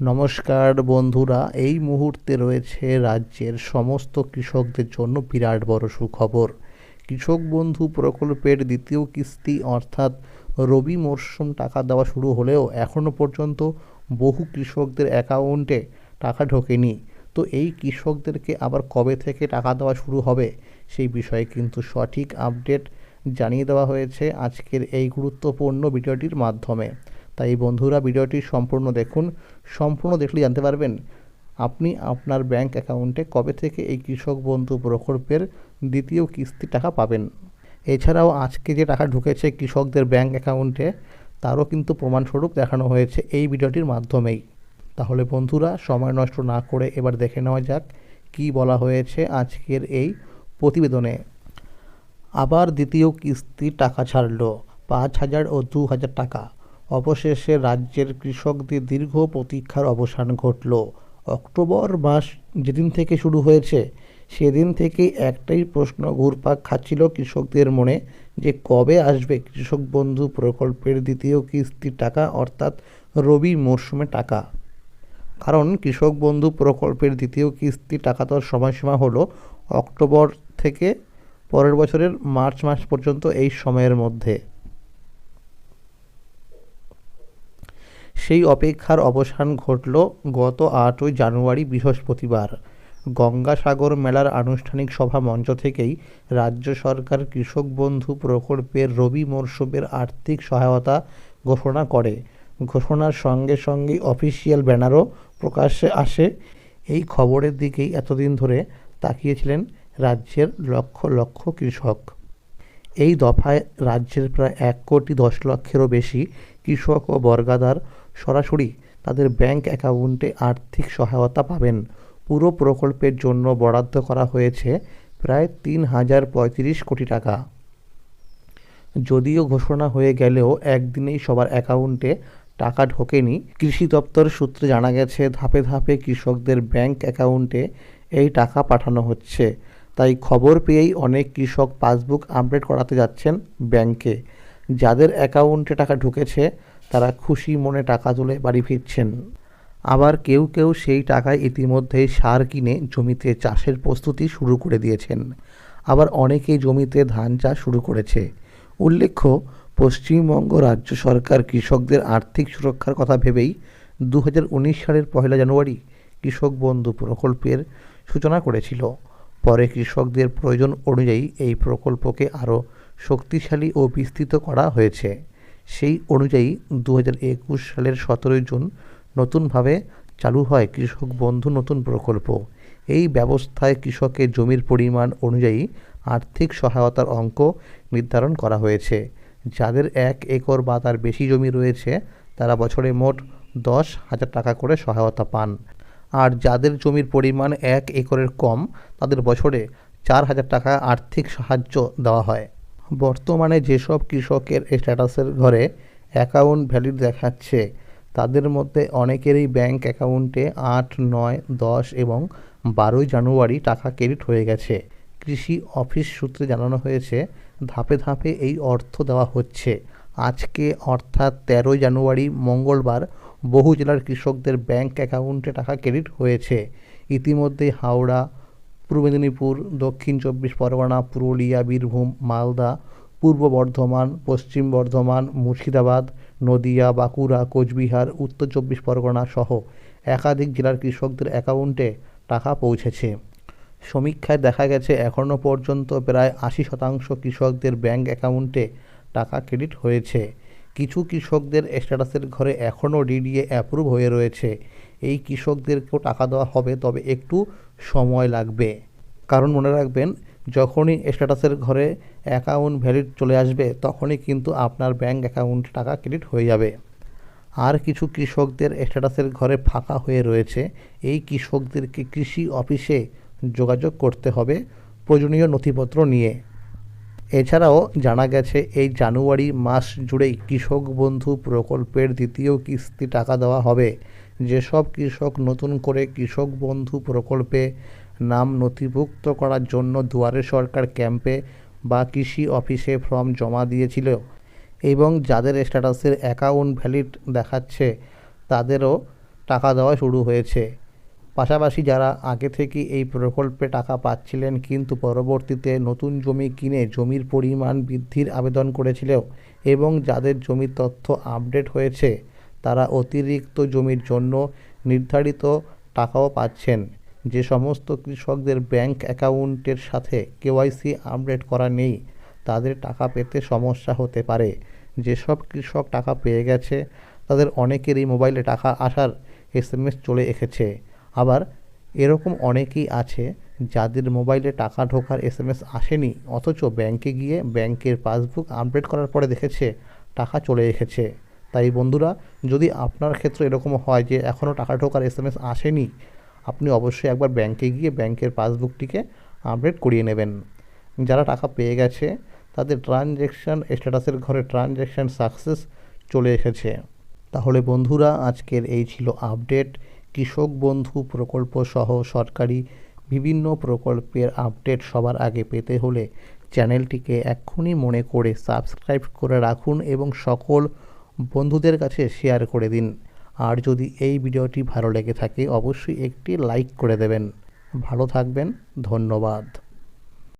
নমস্কার বন্ধুরা, এই মুহূর্তে রয়েছে রাজ্যের সমস্ত কৃষকদের জন্য বিরাট বড় সুখবর। কৃষক বন্ধু প্রকল্পের দ্বিতীয় কিস্তি অর্থাৎ রবি মরশুম টাকা দেওয়া শুরু হলেও এখনও পর্যন্ত বহু কৃষকদের অ্যাকাউন্টে টাকা ঢোকেনি। তো এই কৃষকদেরকে আবার কবে থেকে টাকা দেওয়া শুরু হবে সেই বিষয়ে কিন্তু সঠিক আপডেট জানিয়ে দেওয়া হয়েছে আজকের এই গুরুত্বপূর্ণ ভিডিওটির মাধ্যমে। তাই বন্ধুরা ভিডিওটি সম্পূর্ণ দেখুন। সম্পূর্ণ দেখলে জানতে পারবেন আপনি আপনার ব্যাংক অ্যাকাউন্টে কবে থেকে এই কৃষক বন্ধু প্রকল্পের দ্বিতীয় কিস্তি টাকা পাবেন। এছাড়াও আজকে যে টাকা ঢুকেছে কৃষকদের ব্যাংক অ্যাকাউন্টে, তারও কিন্তু প্রমাণস্বরূপ দেখানো হয়েছে এই ভিডিওটির মাধ্যমেই। তাহলে বন্ধুরা, সময় নষ্ট না করে এবার দেখে নেওয়া যাক কী বলা হয়েছে আজকের এই প্রতিবেদনে। আবার দ্বিতীয় কিস্তি টাকা ছাড়ল, পাঁচ হাজার ও দু হাজার টাকা। অবশেষে রাজ্যের কৃষকদের দীর্ঘ প্রতীক্ষার অবসান ঘটল। অক্টোবর মাস যেদিন থেকে শুরু হয়েছে, সেদিন থেকেই একটাই প্রশ্ন ঘুরপাক খাচ্ছিল কৃষকদের মনে যে কবে আসবে কৃষক বন্ধু প্রকল্পের দ্বিতীয় কিস্তির টাকা অর্থাৎ রবি মরশুমে টাকা। কারণ কৃষক বন্ধু প্রকল্পের দ্বিতীয় কিস্তি টাকা দেওয়ার সময়সীমা হলো অক্টোবর থেকে পরের বছরের মার্চ মাস পর্যন্ত এই সময়ের মধ্যে। সেই অপেক্ষার অবসান ঘটল গত আটই জানুয়ারি বৃহস্পতিবার। গঙ্গাসাগর মেলার আনুষ্ঠানিক সভা মঞ্চ থেকেই রাজ্য সরকার কৃষক বন্ধু প্রকল্পের রবি মরশুমের আর্থিক সহায়তা ঘোষণা করে। ঘোষণার সঙ্গে সঙ্গেই অফিসিয়াল ব্যানারও প্রকাশ্যে আসে। এই খবরের দিকেই এতদিন ধরে তাকিয়েছিলেন রাজ্যের লক্ষ লক্ষ কৃষক। এই দফায় রাজ্যের প্রায় এক কোটি দশ লক্ষেরও বেশি কৃষক ও বর্গাদার সরাসরি তাদের ব্যাংক অ্যাকাউন্টে আর্থিক সহায়তা পাবেন। পুরো প্রকল্পের জন্য বরাদ্দ করা হয়েছে প্রায় তিন হাজার পঁয়ত্রিশ কোটি টাকা। যদিও ঘোষণা হয়ে গেলেও একদিনেই সবার অ্যাকাউন্টে টাকা ঢোকেনি, কৃষি দপ্তর সূত্রে জানা গেছে, ধাপে ধাপে কৃষকদের ব্যাংক অ্যাকাউন্টে এই টাকা পাঠানো হচ্ছে। তাই খবর পেয়েই অনেক কৃষক পাসবুক আপডেট করাতে যাচ্ছেন ব্যাংকে। যাদের অ্যাকাউন্টে টাকা ঢুকেছে তারা খুশি মনে টাকা তুলে বাড়ি ফিরছেন। আবার কেউ কেউ সেই টাকায় ইতিমধ্যেই সার কিনে জমিতে চাষের প্রস্তুতি শুরু করে দিয়েছেন। আবার অনেকেই জমিতে ধান চাষ শুরু করেছে। উল্লেখ্য, পশ্চিমবঙ্গ রাজ্য সরকার কৃষকদের আর্থিক সুরক্ষার কথা ভেবেই দু হাজার উনিশ সালের পয়লা জানুয়ারি কৃষক বন্ধু প্রকল্পের সূচনা করেছিল। পরে কৃষকদের প্রয়োজন অনুযায়ী এই প্রকল্পকে আরও শক্তিশালী ও বিস্তৃত করা হয়েছে। সেই অনুযায়ী দু সালের সতেরোই জুন নতুনভাবে চালু হয় কৃষক বন্ধু নতুন প্রকল্প। এই ব্যবস্থায় কৃষকের জমির পরিমাণ অনুযায়ী আর্থিক সহায়তার অঙ্ক নির্ধারণ করা হয়েছে। যাদের এক একর বা তার বেশি জমি রয়েছে, তারা বছরে মোট দশ হাজার টাকা করে সহায়তা পান। আর যাদের জমির পরিমাণ এক একরের কম, তাদের বছরে চার হাজার টাকা আর্থিক সাহায্য দেওয়া হয়। বর্তমানে যেসব কৃষকের স্ট্যাটাসের ঘরে অ্যাকাউন্ট ভ্যালিড দেখাচ্ছে, তাদের মধ্যে অনেকেরই ব্যাংক অ্যাকাউন্টে আট, নয়, দশ এবং বারোই জানুয়ারি টাকা ক্রেডিট হয়ে গেছে। কৃষি অফিস সূত্রে জানানো হয়েছে, ধাপে ধাপে এই অর্থ দেওয়া হচ্ছে। আজকে অর্থাৎ তেরোই জানুয়ারি মঙ্গলবার বহু জেলার কৃষকদের ব্যাংক অ্যাকাউন্টে টাকা ক্রেডিট হয়েছে। ইতিমধ্যেই হাওড়া পূর্ব মেদিনীপুর, দক্ষিণ চব্বিশ পরগনা, পুরুলিয়া, বীরভূম, মালদা, পূর্ব বর্ধমান, পশ্চিম বর্ধমান, মুর্শিদাবাদ, নদিয়া, বাঁকুড়া, কোচবিহার, উত্তর চব্বিশ পরগনা সহ একাধিক জেলার কৃষকদের অ্যাকাউন্টে টাকা পৌঁছেছে। সমীক্ষায় দেখা গেছে এখনও পর্যন্ত প্রায় আশি শতাংশ কৃষকদের ব্যাংক অ্যাকাউন্টে টাকা ক্রেডিট হয়েছে। কিছু কৃষকদের স্ট্যাটাসের ঘরে এখনও ডিডিএ অ্যাপ্রুভ হয়ে রয়েছে। এই কৃষকদেরকেও টাকা দেওয়া হবে, তবে একটু সময় লাগবে। কারণ মনে রাখবেন, যখনই স্ট্যাটাসের ঘরে অ্যাকাউন্ট ভ্যালিড চলে আসবে, তখনই কিন্তু আপনার ব্যাঙ্ক অ্যাকাউন্টে টাকা ক্রেডিট হয়ে যাবে। আর কিছু কৃষকদের স্ট্যাটাসের ঘরে ফাঁকা হয়ে রয়েছে, এই কৃষকদেরকে কৃষি অফিসে যোগাযোগ করতে হবে। প্রয়োজনীয় নথিপত্র নিয়ে। এছাড়াও জানা গেছে, এই জানুয়ারি মাস জুড়েই কৃষক বন্ধু প্রকল্পের দ্বিতীয় কিস্তি টাকা দেওয়া হবে। যেসব কৃষক নতুন করে কৃষক বন্ধু প্রকল্পে নাম নথিভুক্ত করার জন্য দুয়ারে সরকার ক্যাম্পে বা কৃষি অফিসে ফর্ম জমা দিয়েছিল এবং যাদের স্ট্যাটাসের অ্যাকাউন্ট ভ্যালিড দেখাচ্ছে, তাদেরও টাকা দেওয়া শুরু হয়েছে। পাশাপাশি যারা আগে থেকে এই প্রকল্পে টাকা পাচ্ছিলেন কিন্তু পরবর্তীতে নতুন জমি কিনে জমির পরিমাণ বৃদ্ধির আবেদন করেছিল এবং যাদের জমির তথ্য আপডেট হয়েছে, তারা অতিরিক্ত জমির জন্য নির্ধারিত টাকাও পাচ্ছেন। যে সমস্ত কৃষকদের ব্যাংক অ্যাকাউন্টের সাথে কেওয়াইসি আপডেট করা নেই, তাদের টাকা পেতে সমস্যা হতে পারে। যেসব কৃষক টাকা পেয়ে গেছে, তাদের অনেকেরই মোবাইলে টাকা আসার এসএমএস চলে এসেছে। আবার এরকম অনেকেই আছে যাদের মোবাইলে টাকা ঢোকার এসএমএস আসেনি, অথচ ব্যাংকে গিয়ে ব্যাংকের পাসবুক আপডেট করার পরে দেখেছে টাকা চলে এসেছে। তাই বন্ধুরা, যদি আপনার ক্ষেত্রে এরকম হয় যে এখনও টাকা ঢোকার এসএমএস আসেনি, আপনি অবশ্যই একবার ব্যাংকে গিয়ে ব্যাংকের পাসবুকটিকে আপডেট করিয়ে নেবেন। যারা টাকা পেয়ে গেছে, তাদের ট্রানজ্যাকশান স্ট্যাটাসের ঘরে ট্রানজ্যাকশান সাকসেস চলে এসেছে। তাহলে বন্ধুরা, আজকের এই ছিল আপডেট। কৃষক বন্ধু প্রকল্প সহ সরকারি বিভিন্ন প্রকল্পের আপডেট সবার আগে পেতে হলে চ্যানেলটিকে এক্ষুনি মনে করে সাবস্ক্রাইব করে রাখুন এবং সকল বন্ধুদের কাছে শেয়ার করে দিন। আর যদি এই ভিডিওটি ভালো লেগে থাকে, অবশ্যই একটি লাইক করে দেবেন। ভালো থাকবেন, ধন্যবাদ।